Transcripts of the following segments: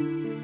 Música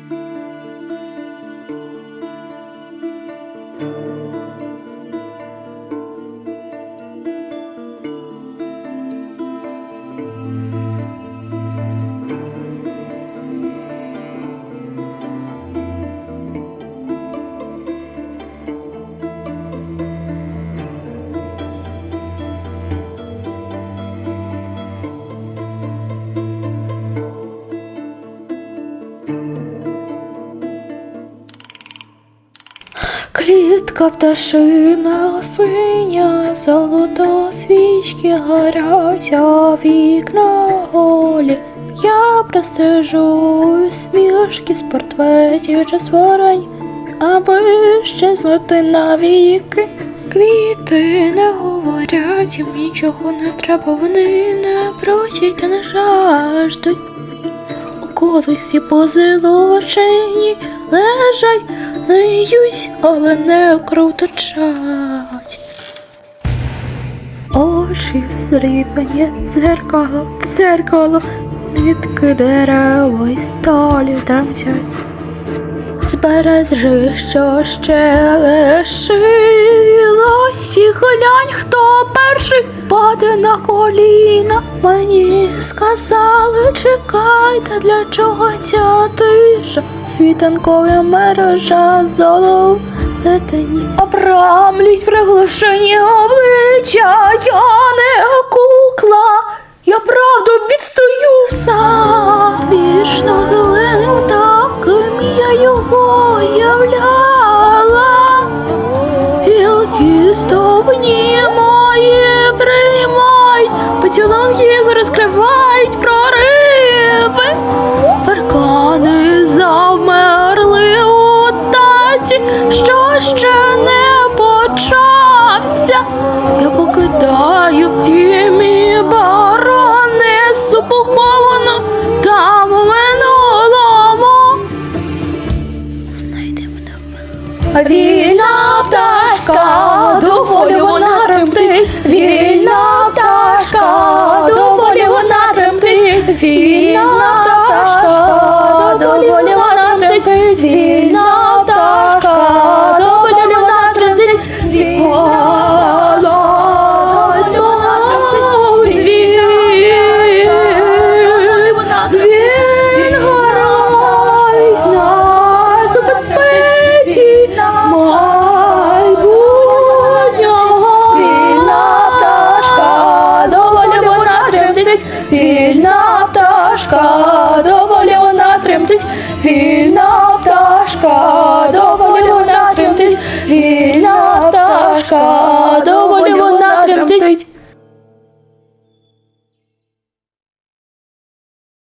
Клітка пташина синя, золото свічки горять, а вікна голі. Я простежу смішки з портретів чи створень, аби щезнути навіки. Квіти не говорять, їм нічого не треба, вони не просять та не жаждуть. У колесі позолочені лежать, неють, але не круточать. Очі срібні, дзеркало, дзеркало, нитки дерева і столі тремтять. Збережи, що ще лишилось, і глянь, хто перший паде на коліна. Мені сказали, чекайте, для чого ця тиша, світанкова мережа золов летені. Обрамлють приглушені обличчя, я не Стовні мої приймають, поцілунки розкривають прориви. Вільна пташка, доволі вона тремтить, вільна пташка, пташка, доволі вона тремтить, вільна пташка, доволі вона тремтить, вільна пташка, доволі вона тремтить.